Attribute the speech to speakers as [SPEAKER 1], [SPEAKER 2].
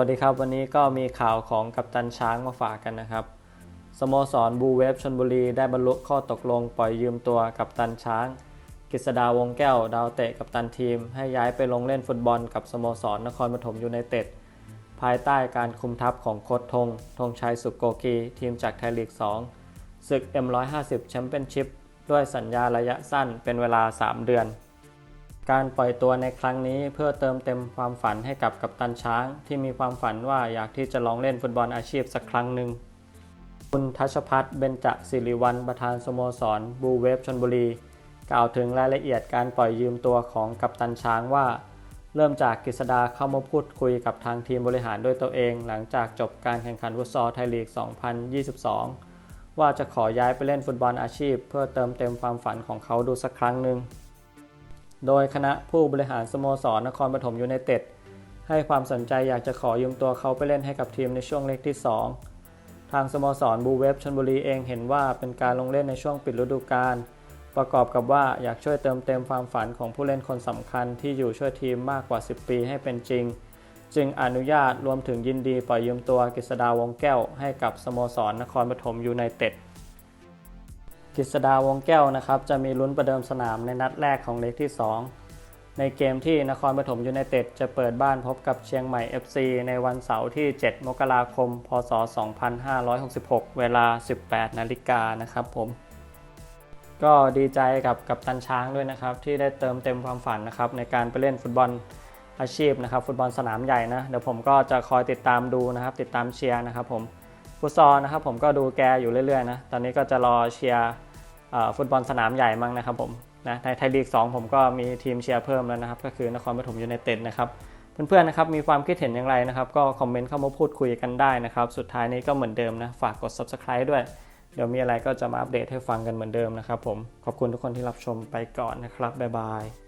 [SPEAKER 1] วัสดีครับ วันนี้ก็มีข่าวของกัปตันช้างมาฝากกันนะครับ สโมสรบูเวฟชนบุรีได้บรรลุข้อตกลงปล่อยยืมตัวกัปตันช้าง กฤษดาวงแก้ว ดาวเตะกัปตันทีม ให้ย้ายไปลงเล่นฟุตบอลกับสโมสรนครปฐมยูไนเต็ดภายใต้การคุมทัพของโค้ชธงธงชัยสุกโกกีทีมจากไทยลีก 2 ศึก M150 แชมเปี้ยนชิพด้วยสัญญาระยะสั้นเป็นเวลา 3 เดือน การปล่อยตัวในครั้งนี้เพื่อเติมเต็มความฝันให้กับกัปตันช้าง ที่มีความฝันว่าอยากที่จะลองเล่นฟุตบอลอาชีพสักครั้งหนึ่งคุณทัชพัฒน์เบญจศิริวัลประธานสโมสรบูเวฟชนบุรี กล่าวถึงรายละเอียดการปล่อยยืมตัวของกัปตันช้างว่า เริ่มจากกฤษดาเข้ามาพูดคุยกับทางทีมบริหารด้วยตัวเอง หลังจากจบการแข่งขันฟุตซอลไทยลีก 2022 ว่าจะขอย้ายไปเล่นฟุตบอลอาชีพ เพื่อเติมเต็มความฝันของเขาดูสักครั้งหนึ่ง โดยคณะผู้บริหารสโมสรนครปฐมยูไนเต็ดให้ความสนใจอยากจะขอยืมตัวเขาไปเล่นให้กับทีมในช่วงเล็กที่ 2 ทางสโมสรบูเวฟชนบุรีเองเห็นว่าเป็นการลงเล่นในช่วงปิดฤดูกาลประกอบกับว่าอยากช่วยเติมเต็มความฝันของผู้เล่นคนสำคัญที่อยู่ช่วยทีมมากกว่า 10 ปีให้เป็นจริง จึงอนุญาตรวมถึงยินดีปล่อยยืมตัวกฤษดาวงแก้วให้กับสโมสรนครปฐมยูไนเต็ด กฤษดาวงแก้วนะครับจะมีลุ้นประเดิมสนามในนัดแรกของเล็กที่ 2 ในเกมที่นครปฐมยูไนเต็ดจะเปิดบ้านพบกับเชียงใหม่ FC ในวันเสาร์ที่ 7 มกราคม พศ 2566 เวลา 18 นาฬิกานะครับผมก็ดีใจกับกับตันช้างด้วยนะครับ ที่ได้เติมเต็มความฝันนะครับในการไปเล่นฟุตบอลอาชีพนะครับ ฟุตบอลสนามใหญ่นะเดี๋ยวผมก็จะคอยติดตามดูนะครับ ติดตามเชียร์นะครับผมฟุตซอลนะครับผมก็ดูแกอยู่เรื่อยๆนะตอนนี้ก็จะรอเชียร์ ฟุตบอลสนามใหญ่มั้งนะครับผมนะในไทยลีก 2 ผมก็มีทีมเชียร์เพิ่มแล้วนะครับ ก็คือนครปฐมยูไนเต็ดนะครับเพื่อนๆนะครับมีความคิดเห็นอย่างไรนะครับ ก็คอมเมนต์เข้ามาพูดคุยกันได้นะครับ สุดท้ายนี้ก็เหมือนเดิมนะฝากกด subscribe ด้วย เดี๋ยวมีอะไรก็จะมาอัปเดตให้ฟังกันเหมือนเดิมนะครับผมขอบคุณทุกคนที่รับชมไปก่อนนะครับบ๊ายบาย